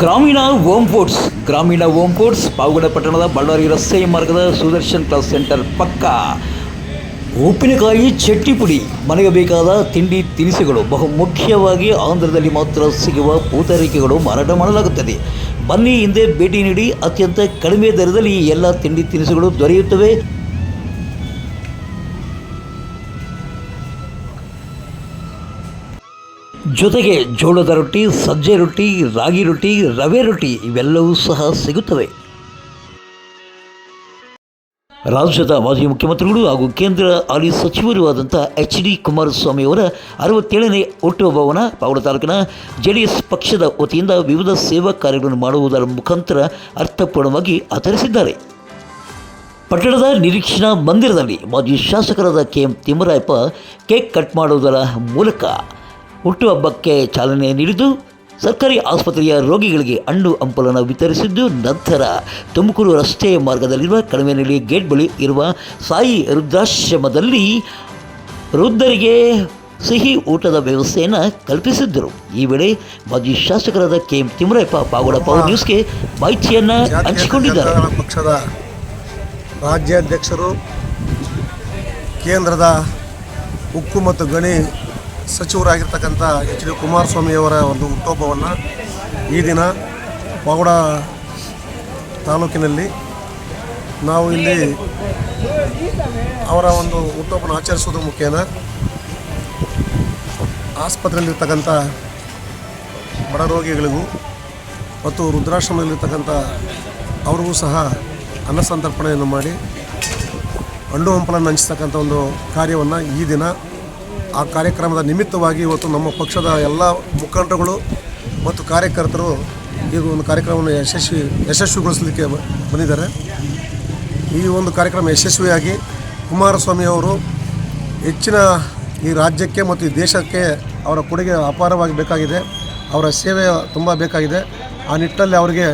ಗ್ರಾಮೀಣ ಹೋಮ್ ಫೋರ್ಟ್ಸ್ ಗ್ರಾಮೀಣ ಹೋಮ್ ಫೋರ್ಟ್ಸ್ ಪಾವಗಡ ಪಟ್ಟಣದ ಬಳ್ಳಾರಿ ರಸ್ತೆ ಮಾರ್ಗದ ಸುದರ್ಶನ್ ಕ್ಲಾಸ್ ಸೆಂಟರ್ ಪಕ್ಕ. ಉಪ್ಪಿನಕಾಯಿ ಚಟ್ನಿ ಪುಡಿ. ಮನೆಗೆ ಬೇಕಾದ ತಿಂಡಿ ತಿನಿಸುಗಳು. ಬಹು ಮುಖ್ಯವಾಗಿ ಆಂಧ್ರದಲ್ಲಿ ಮಾತ್ರ ಸಿಗುವ ಪೂತರಿಕೆಗಳು ಮಾರಾಟ ಮಾಡಲಾಗುತ್ತದೆ. ಬನ್ನಿ ಹಿಂದೆ ಭೇಟಿ ನೀಡಿ ಅತ್ಯಂತ ಕಡಿಮೆ ದರದಲ್ಲಿ ಎಲ್ಲ ತಿಂಡಿ ತಿನಿಸುಗಳು ದೊರೆಯುತ್ತವೆ. ಜೊತೆಗೆ ಜೋಳದ ರೊಟ್ಟಿ, ಸಜ್ಜೆ ರೊಟ್ಟಿ, ರಾಗಿ ರೊಟ್ಟಿ, ರವೆ ರೊಟ್ಟಿ ಇವೆಲ್ಲವೂ ಸಹ ಸಿಗುತ್ತವೆ. ರಾಜ್ಯದ ಮಾಜಿ ಮುಖ್ಯಮಂತ್ರಿಗಳು ಹಾಗೂ ಕೇಂದ್ರ ಹಾಲಿ ಸಚಿವರೂ ಆದಂಥ ಎಚ್ ಡಿ ಕುಮಾರಸ್ವಾಮಿ ಅವರ ಅರವತ್ತೇಳನೇ ಹುಟ್ಟುಹಬ್ಬವನ್ನು ಪಾವಡ ತಾಲೂಕಿನ ಜೆ ಡಿ ಎಸ್ ಪಕ್ಷದ ವತಿಯಿಂದ ವಿವಿಧ ಸೇವಾ ಕಾರ್ಯಗಳನ್ನು ಮಾಡುವುದರ ಮುಖಾಂತರ ಅರ್ಥಪೂರ್ಣವಾಗಿ ಆಚರಿಸಿದ್ದಾರೆ. ಪಟ್ಟಣದ ನಿರೀಕ್ಷಣಾ ಮಂದಿರದಲ್ಲಿ ಮಾಜಿ ಶಾಸಕರಾದ K M Thimmarayappa cake cut ಮಾಡುವುದರ ಮೂಲಕ ಹುಟ್ಟುಹಬ್ಬಕ್ಕೆ ಚಾಲನೆ ನೀಡಿದ್ದು ಸರ್ಕಾರಿ ಆಸ್ಪತ್ರೆಯ ರೋಗಿಗಳಿಗೆ ಅಂಡು ಹಂಪಲನ್ನು ವಿತರಿಸಿದ್ದು ನಂತರ ತುಮಕೂರು ರಸ್ತೆ ಮಾರ್ಗದಲ್ಲಿರುವ ಕಣಿವೆನಲ್ಲಿ ಗೇಟ್ ಬಳಿ ಇರುವ ಸಾಯಿ ವೃದ್ಧಾಶ್ರಮದಲ್ಲಿ ವೃದ್ಧರಿಗೆ ಸಿಹಿ ಊಟದ ವ್ಯವಸ್ಥೆಯನ್ನು ಕಲ್ಪಿಸಿದ್ದರು. ಈ ವೇಳೆ ಮಾಜಿ ಶಾಸಕರಾದ K M Thimmarayappa Pavagada power ನ್ಯೂಸ್ಗೆ ಮಾಹಿತಿಯನ್ನು ಹಂಚಿಕೊಂಡಿದ್ದಾರೆ. ಪಕ್ಷದ ರಾಜ್ಯಾಧ್ಯಕ್ಷರು ಕೇಂದ್ರದ ಉಕ್ಕು ಮತ್ತು ಗಣಿ ಸಚಿವರಾಗಿರ್ತಕ್ಕಂಥ ಎಚ್ ಡಿ ಕುಮಾರಸ್ವಾಮಿಯವರ ಒಂದು ಹುಟ್ಟುಹಬ್ಬವನ್ನು ಈ ದಿನ ಪಾವಡ ತಾಲೂಕಿನಲ್ಲಿ ನಾವು ಇಲ್ಲಿ ಅವರ ಒಂದು ಹುಟ್ಟುಹಬ್ಬನ ಆಚರಿಸೋದು ಮುಖೇನ ಆಸ್ಪತ್ರೆಯಲ್ಲಿರ್ತಕ್ಕಂಥ ಬಡ ರೋಗಿಗಳಿಗೂ ಮತ್ತು ವೃದ್ಧಾಶ್ರಮದಲ್ಲಿರ್ತಕ್ಕಂಥ ಅವ್ರಿಗೂ ಸಹ ಅನ್ನ ಸಂತರ್ಪಣೆಯನ್ನು ಮಾಡಿ ಹಣ್ಣು ಹಂಪಲನ್ನು ಹಂಚ್ತಕ್ಕಂಥ ಒಂದು ಕಾರ್ಯವನ್ನು ಈ ದಿನ ಆ ಕಾರ್ಯಕ್ರಮದ ನಿಮಿತ್ತವಾಗಿ ಇವತ್ತು ನಮ್ಮ ಪಕ್ಷದ ಎಲ್ಲ ಮುಖಂಡರುಗಳು ಮತ್ತು ಕಾರ್ಯಕರ್ತರು ಈ ಒಂದು ಕಾರ್ಯಕ್ರಮವನ್ನು ಯಶಸ್ವಿ ಯಶಸ್ವಿಗೊಳಿಸಲಿಕ್ಕೆ ಬಂದಿದ್ದಾರೆ. ಈ ಒಂದು ಕಾರ್ಯಕ್ರಮ ಯಶಸ್ವಿಯಾಗಿ ಕುಮಾರಸ್ವಾಮಿ ಅವರು ಹೆಚ್ಚಿನ ಈ ರಾಜ್ಯಕ್ಕೆ ಮತ್ತು ಈ ದೇಶಕ್ಕೆ ಅವರ ಕೊಡುಗೆ ಅಪಾರವಾಗಿ ಬೇಕಾಗಿದೆ. ಅವರ ಸೇವೆ ತುಂಬ ಬೇಕಾಗಿದೆ. ಆ ನಿಟ್ಟಿನಲ್ಲಿ ಅವರಿಗೆ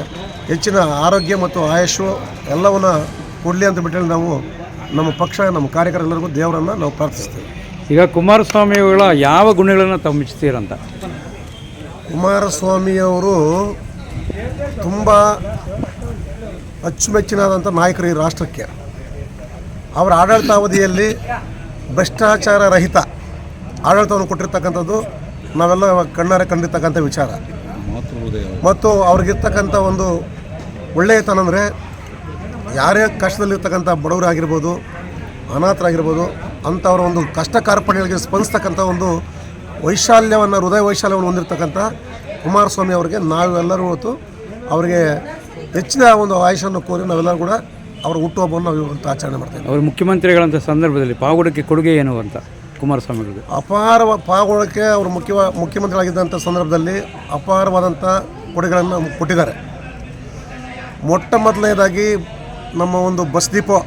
ಹೆಚ್ಚಿನ ಆರೋಗ್ಯ ಮತ್ತು ಆಯುಷು ಎಲ್ಲವನ್ನು ಕೊಡಲಿ ಅಂತ ಬಿಟ್ಟು ನಾವು ನಮ್ಮ ಪಕ್ಷ, ನಮ್ಮ ಕಾರ್ಯಕರ್ತರೆಲ್ಲರಿಗೂ ದೇವರನ್ನು ನಾವು ಪ್ರಾರ್ಥಿಸ್ತೇವೆ. ಈಗ ಕುಮಾರಸ್ವಾಮಿಗಳ ಯಾವ ಗುಣಗಳನ್ನು ತಾವು ಮೆಚ್ಚುತ್ತೀರಂತ ಕುಮಾರಸ್ವಾಮಿಯವರು ತುಂಬ ಅಚ್ಚುಮೆಚ್ಚಿನಾದಂಥ ನಾಯಕರು ಈ ರಾಷ್ಟ್ರಕ್ಕೆ. ಅವರ ಆಡಳಿತಾವಧಿಯಲ್ಲಿ ಭ್ರಷ್ಟಾಚಾರ ರಹಿತ ಆಡಳಿತವನ್ನು ಕೊಟ್ಟಿರ್ತಕ್ಕಂಥದ್ದು ನಾವೆಲ್ಲ ಕಣ್ಣಾರೆ ಕಂಡಿರ್ತಕ್ಕಂಥ ವಿಚಾರ. ಮತ್ತು ಅವ್ರಿಗಿರ್ತಕ್ಕಂಥ ಒಂದು ಒಳ್ಳೆಯತನ ಅಂದರೆ ಯಾರೇ ಕಷ್ಟದಲ್ಲಿರ್ತಕ್ಕಂಥ ಬಡವರಾಗಿರ್ಬೋದು, ಅನಾಥರಾಗಿರ್ಬೋದು ಅಂಥವ್ರ ಒಂದು ಕಷ್ಟ ಕಾರ್ಪಣ್ಯಗಳಿಗೆ ಸ್ಪಂದಿಸ್ತಕ್ಕಂಥ ಒಂದು ವೈಶಾಲ್ಯವನ್ನು ಹೃದಯ ವೈಶಾಲ್ಯವನ್ನು ಹೊಂದಿರತಕ್ಕಂಥ ಕುಮಾರಸ್ವಾಮಿ ಅವರಿಗೆ ನಾವೆಲ್ಲರೂ ಇವತ್ತು ಅವರಿಗೆ ಹೆಚ್ಚಿನ ಒಂದು ಆಯುಷನ್ನು ಕೋರಿ ನಾವೆಲ್ಲರೂ ಕೂಡ ಅವರ ಹುಟ್ಟುಹಬ್ಬವನ್ನು ನಾವು ಇವತ್ತು ಆಚರಣೆ ಮಾಡ್ತೇವೆ ಅವರು ಮುಖ್ಯಮಂತ್ರಿಗಳಂಥ ಸಂದರ್ಭದಲ್ಲಿ ಪಾವಗಡಕ್ಕೆ ಕೊಡುಗೆ ಏನು ಅಂತ ಕುಮಾರಸ್ವಾಮಿಗಳಿಗೆ? ಅಪಾರ ಪಾವಗಡಕ್ಕೆ ಅವರು ಮುಖ್ಯ ಮುಖ್ಯಮಂತ್ರಿಗಳಾಗಿದ್ದಂಥ ಸಂದರ್ಭದಲ್ಲಿ ಅಪಾರವಾದಂಥ ಕೊಡುಗೆಗಳನ್ನು ಕೊಟ್ಟಿದ್ದಾರೆ. ಮೊಟ್ಟ ಮೊದಲನೇದಾಗಿ ನಮ್ಮ ಒಂದು ಬಸ್ ಡಿಪೋ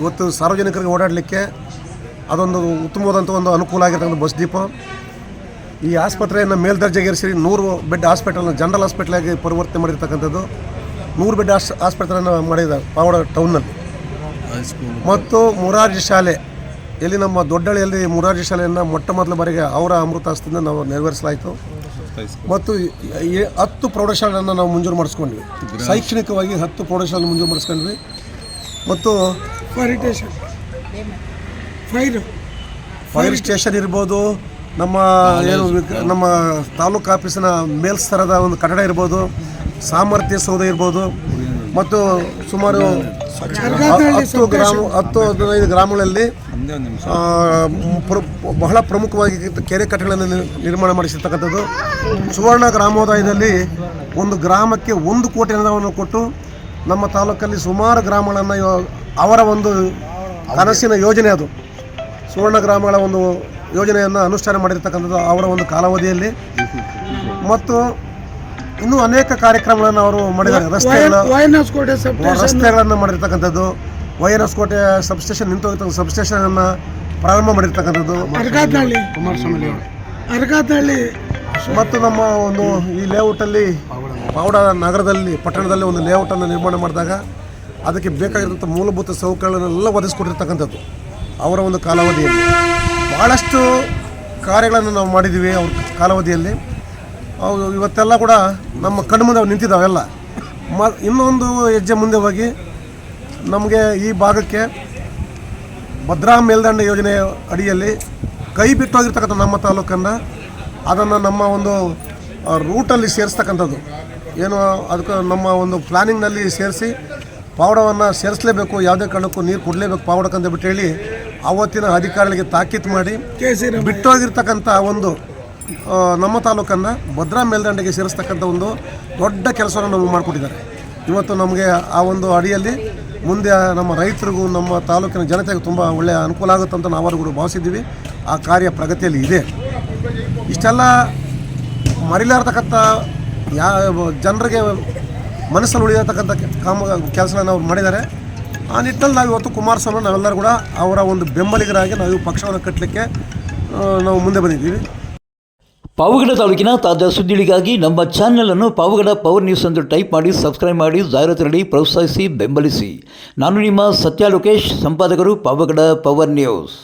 ಇವತ್ತು ಸಾರ್ವಜನಿಕರಿಗೆ ಓಡಾಡಲಿಕ್ಕೆ ಅದೊಂದು ಉತ್ತಮವಾದಂಥ ಒಂದು ಅನುಕೂಲ ಆಗಿರ್ತಕ್ಕಂಥ ಬಸ್ ದೀಪ. ಈ ಆಸ್ಪತ್ರೆಯನ್ನು ಮೇಲ್ದರ್ಜೆಗೇರಿಸಿ ನೂರು ಬೆಡ್ ಹಾಸ್ಪಿಟಲ್ನ ಜನರಲ್ ಹಾಸ್ಪಿಟ್ಲಾಗಿ ಪರಿವರ್ತನೆ ಮಾಡಿರ್ತಕ್ಕಂಥದ್ದು. ನೂರು ಬೆಡ್ ಆಸ್ ಆಸ್ಪತ್ರೆಯನ್ನು ಮಾಡಿದ್ದಾರೆ ಪಾವಡ ಟೌನ್ನಲ್ಲಿ. ಮತ್ತು ಮುರಾರ್ಜಿ ಶಾಲೆ, ಇಲ್ಲಿ ನಮ್ಮ ದೊಡ್ಡಳ್ಳಿಯಲ್ಲಿ ಮುರಾರ್ಜಿ ಶಾಲೆಯನ್ನು ಮೊಟ್ಟ ಮೊದಲ ಬಾರಿಗೆ ಅವರ ಅಮೃತಾಸ್ತಿಯಿಂದ ನಾವು ನೆರವೇರಿಸಲಾಯಿತು. ಮತ್ತು ಹತ್ತು ಪ್ರೌಢಶಾಲೆಯನ್ನು ನಾವು ಮಂಜೂರು ಮಾಡಿಸ್ಕೊಂಡ್ವಿ. ಶೈಕ್ಷಣಿಕವಾಗಿ ಹತ್ತು ಪ್ರೌಢಶಾಲೆ ಮಂಜೂರು ಮಾಡಿಸ್ಕೊಂಡ್ವಿ. ಮತ್ತು ಫೈರ್ ಫೈರ್ ಸ್ಟೇಷನ್ ಇರ್ಬೋದು ನಮ್ಮ ಏನು ನಮ್ಮ ತಾಲೂಕು ಆಫೀಸಿನ ಮೇಲ್ಸ್ತರದ ಒಂದು ಕಟ್ಟಡ ಇರ್ಬೋದು ಸಾಮರ್ಥ್ಯ ಸೌಧ ಇರ್ಬೋದು ಮತ್ತು ಸುಮಾರು ಹತ್ತು ಗ್ರಾಮ ಹತ್ತು ಹದಿನೈದು ಗ್ರಾಮಗಳಲ್ಲಿ ಬಹಳ ಪ್ರಮುಖವಾಗಿ ಕೆರೆ ಕಟ್ಟೆಗಳನ್ನು ನಿರ್- ನಿರ್ಮಾಣ ಮಾಡಿಸಿರ್ತಕ್ಕಂಥದ್ದು. ಸುವರ್ಣ ಗ್ರಾಮೋದಯದಲ್ಲಿ ಒಂದು ಗ್ರಾಮಕ್ಕೆ ಒಂದು ಕೋಟಿ ಅನುದಾನವನ್ನು ಕೊಟ್ಟು ನಮ್ಮ ತಾಲೂಕಲ್ಲಿ ಸುಮಾರು ಗ್ರಾಮಗಳನ್ನು ಅವರ ಒಂದು ಕನಸಿನ ಯೋಜನೆ ಅದು. ಸುವರ್ಣ ಗ್ರಾಮಗಳ ಒಂದು ಯೋಜನೆಯನ್ನು ಅನುಷ್ಠಾನ ಮಾಡಿರ್ತಕ್ಕಂಥದ್ದು ಅವರ ಒಂದು ಕಾಲಾವಧಿಯಲ್ಲಿ. ಮತ್ತು ಇನ್ನೂ ಅನೇಕ ಕಾರ್ಯಕ್ರಮಗಳನ್ನು ಅವರು ಮಾಡಿದ್ದಾರೆ. ರಸ್ತೆಗಳ ರಸ್ತೆಗಳನ್ನು ಮಾಡಿರ್ತಕ್ಕಂಥದ್ದು Y N S Kote substation ನಿಂತೋಗಿರ್ತಕ್ಕಂಥ ಸಬ್ಸ್ಟೇಷನನ್ನು ಪ್ರಾರಂಭ ಮಾಡಿರ್ತಕ್ಕಂಥದ್ದು. ಕುಮಾರಸ್ವಾಮಿ ಅರ್ಗಾತಹಳ್ಳಿ ಮತ್ತು ನಮ್ಮ ಒಂದು ಈ ಲೇಔಟಲ್ಲಿ ಪಾವಡ ನಗರದಲ್ಲಿ ಪಟ್ಟಣದಲ್ಲಿ ಒಂದು ಲೇಔಟನ್ನು ನಿರ್ಮಾಣ ಮಾಡಿದಾಗ ಅದಕ್ಕೆ ಬೇಕಾಗಿರುವಂಥ ಮೂಲಭೂತ ಸೌಕರ್ಯಗಳನ್ನೆಲ್ಲ ಒದಗಿಸ್ಕೊಟ್ಟಿರ್ತಕ್ಕಂಥದ್ದು. ಅವರ ಒಂದು ಕಾಲಾವಧಿಯಲ್ಲಿ. ಭಾಳಷ್ಟು ಕಾರ್ಯಗಳನ್ನು ನಾವು ಮಾಡಿದ್ದೀವಿ ಅವ್ರ ಕಾಲಾವಧಿಯಲ್ಲಿ. ಅವು ಇವತ್ತೆಲ್ಲ ಕೂಡ ನಮ್ಮ ಕಣ್ಮುಂದೆ ನಿಂತಿದ್ದಾವೆಲ್ಲ ಮ, ಇನ್ನೊಂದು ಹೆಜ್ಜೆ ಮುಂದೆ ಹೋಗಿ ನಮಗೆ ಈ ಭಾಗಕ್ಕೆ ಭದ್ರಾ ಮೇಲ್ದಂಡ ಯೋಜನೆ ಅಡಿಯಲ್ಲಿ ಕೈ ಬಿಟ್ಟೋಗಿರ್ತಕ್ಕಂಥ ನಮ್ಮ ತಾಲೂಕನ್ನು ಅದನ್ನು ನಮ್ಮ ಒಂದು ರೂಟಲ್ಲಿ ಸೇರಿಸ್ತಕ್ಕಂಥದ್ದು. ಏನು, ಅದಕ್ಕೆ ನಮ್ಮ ಒಂದು ಪ್ಲಾನಿಂಗ್ನಲ್ಲಿ ಸೇರಿಸಿ, ಪಾವಡವನ್ನು ಸೇರಿಸಲೇಬೇಕು, ಯಾವುದೇ ಕಾರಣಕ್ಕೂ ನೀರು ಕೊಡಲೇಬೇಕು ಪಾವಡಕ್ಕಂತ ಬಿಟ್ಟು ಹೇಳಿ ಅವತ್ತಿನ ಅಧಿಕಾರಿಗಳಿಗೆ ತಾಕೀತು ಮಾಡಿ ಬಿಟ್ಟೋಗಿರ್ತಕ್ಕಂಥ ಒಂದು ನಮ್ಮ ತಾಲೂಕನ್ನು ಭದ್ರಾ ಮೇಲ್ದಂಡೆಗೆ ಸೇರಿಸ್ತಕ್ಕಂಥ ಒಂದು ದೊಡ್ಡ ಕೆಲಸವನ್ನು ನಮಗೆ ಮಾಡಿಕೊಟ್ಟಿದ್ದಾರೆ. ಇವತ್ತು ನಮಗೆ ಆ ಒಂದು ಅಡಿಯಲ್ಲಿ ಮುಂದೆ ನಮ್ಮ ರೈತರಿಗೂ ನಮ್ಮ ತಾಲೂಕಿನ ಜನತೆಗೆ ತುಂಬ ಒಳ್ಳೆಯ ಅನುಕೂಲ ಆಗುತ್ತೆ ಅಂತ ನಾವು ಕೂಡ ಭಾವಿಸಿದ್ದೀವಿ. ಆ ಕಾರ್ಯ ಪ್ರಗತಿಯಲ್ಲಿ ಇದೆ. ಇಷ್ಟೆಲ್ಲ ಮರಿಲಾರ್ತಕ್ಕಂಥ ಯಾವ ಜನರಿಗೆ ಮನಸ್ಸಲ್ಲಿ ಉಳಿಯತಕ್ಕಂಥ ಕಾಮ ಕೆಲಸನ ನಾವು ಮಾಡಿದ್ದಾರೆ. ಆ ನಿಟ್ಟಿನಲ್ಲಿ ನಾವು ಇವತ್ತು ಕುಮಾರಸ್ವಾಮಿ ನಾವೆಲ್ಲರೂ ಕೂಡ ಅವರ ಒಂದು ಬೆಂಬಲಿಗರಾಗಿ ನಾವು ಪಕ್ಷವನ್ನು ಕಟ್ಟಲಿಕ್ಕೆ ನಾವು ಮುಂದೆ ಬಂದಿದ್ದೀವಿ. ಪಾವಗಡ ತಾಲೂಕಿನ ತಾಜಾ ಸುದ್ದಿಗಳಿಗಾಗಿ ನಮ್ಮ ಚಾನಲನ್ನು ಪಾವಗಡ ಪವರ್ ನ್ಯೂಸ್ ಎಂದು ಟೈಪ್ ಮಾಡಿ, ಸಬ್ಸ್ಕ್ರೈಬ್ ಮಾಡಿ, ಜಾಹೀರಾತು ನೀಡಿ, ಪ್ರೋತ್ಸಾಹಿಸಿ, ಬೆಂಬಲಿಸಿ. ನಾನು ನಿಮ್ಮ ಸತ್ಯ ಲೋಕೇಶ್, ಸಂಪಾದಕರು ಪಾವಗಡ ಪವರ್ ನ್ಯೂಸ್.